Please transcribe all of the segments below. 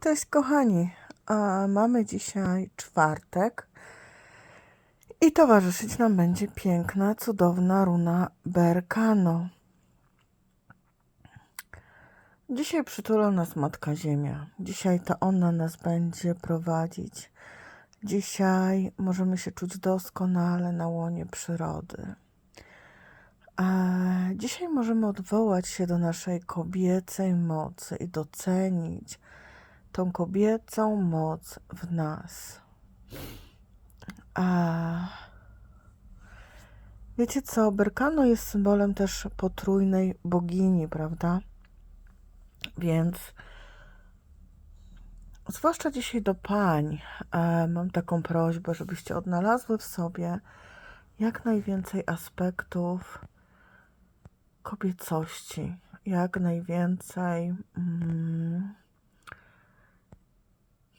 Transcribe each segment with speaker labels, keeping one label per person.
Speaker 1: Cześć kochani, mamy dzisiaj czwartek i towarzyszyć nam będzie piękna, cudowna runa Berkano. Dzisiaj przytula nas Matka Ziemia. Dzisiaj to ona nas będzie prowadzić. Dzisiaj możemy się czuć doskonale na łonie przyrody. A dzisiaj możemy odwołać się do naszej kobiecej mocy i docenić tą kobiecą moc w nas. A wiecie co? Berkano jest symbolem też potrójnej bogini, prawda? Więc zwłaszcza dzisiaj do pań e, mam taką prośbę, żebyście odnalazły w sobie jak najwięcej aspektów kobiecości, jak najwięcej mm,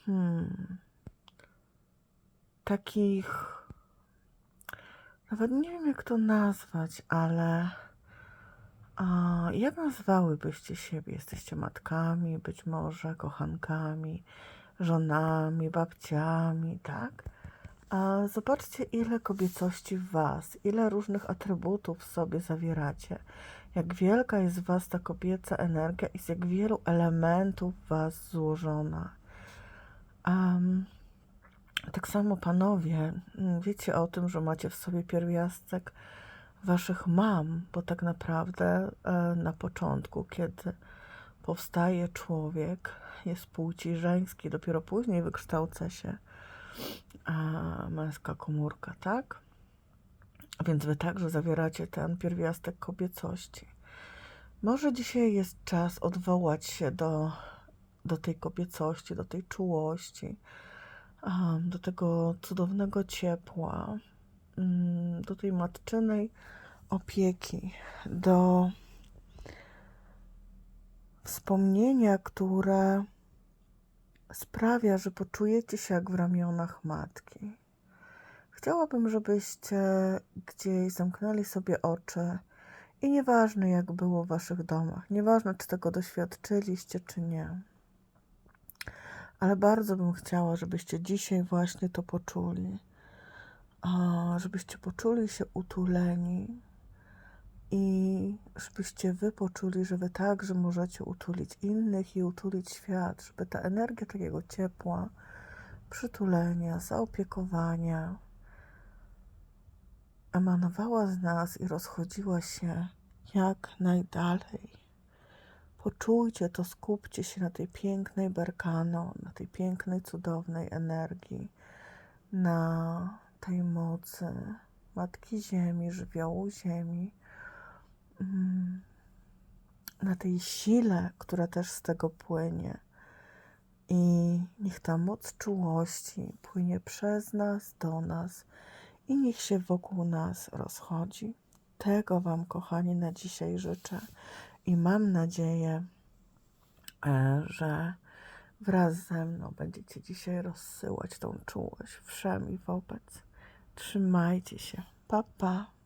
Speaker 1: hmm, takich, nawet nie wiem jak to nazwać, ale a, jak nazwałybyście siebie? Jesteście matkami, być może kochankami, żonami, babciami, tak? A zobaczcie, ile kobiecości w Was, ile różnych atrybutów w sobie zawieracie. Jak wielka jest w Was ta kobieca energia i z jak wielu elementów w Was złożona. Tak samo panowie, mm, wiecie o tym, że macie w sobie pierwiastek waszych mam, bo tak naprawdę e, na początku, kiedy powstaje człowiek, jest płci żeńskiej, dopiero później wykształca się męska komórka, tak? Więc wy także zawieracie ten pierwiastek kobiecości. Może dzisiaj jest czas odwołać się do, do tej kobiecości, do tej czułości, do tego cudownego ciepła, mm, do tej matczynej opieki, do wspomnienia, które sprawia, że poczujecie się jak w ramionach matki. Chciałabym, żebyście gdzieś zamknęli sobie oczy i nieważne jak było w waszych domach, nieważne czy tego doświadczyliście, czy nie, ale bardzo bym chciała, żebyście dzisiaj właśnie to poczuli, żebyście poczuli się utuleni i żebyście wy poczuli, że wy także możecie utulić innych i utulić świat, żeby ta energia takiego ciepła, przytulenia, zaopiekowania emanowała z nas i rozchodziła się jak najdalej. Poczujcie to, skupcie się na tej pięknej berkano, na tej pięknej, cudownej energii, na tej mocy Matki Ziemi, żywiołu Ziemi, mm, na tej sile, która też z tego płynie. I niech ta moc czułości płynie przez nas, do nas i niech się wokół nas rozchodzi. Tego Wam, kochani, na dzisiaj życzę i mam nadzieję, e, że wraz ze mną będziecie dzisiaj rozsyłać tą czułość wszem i wobec. Trzymajcie się. Pa, pa.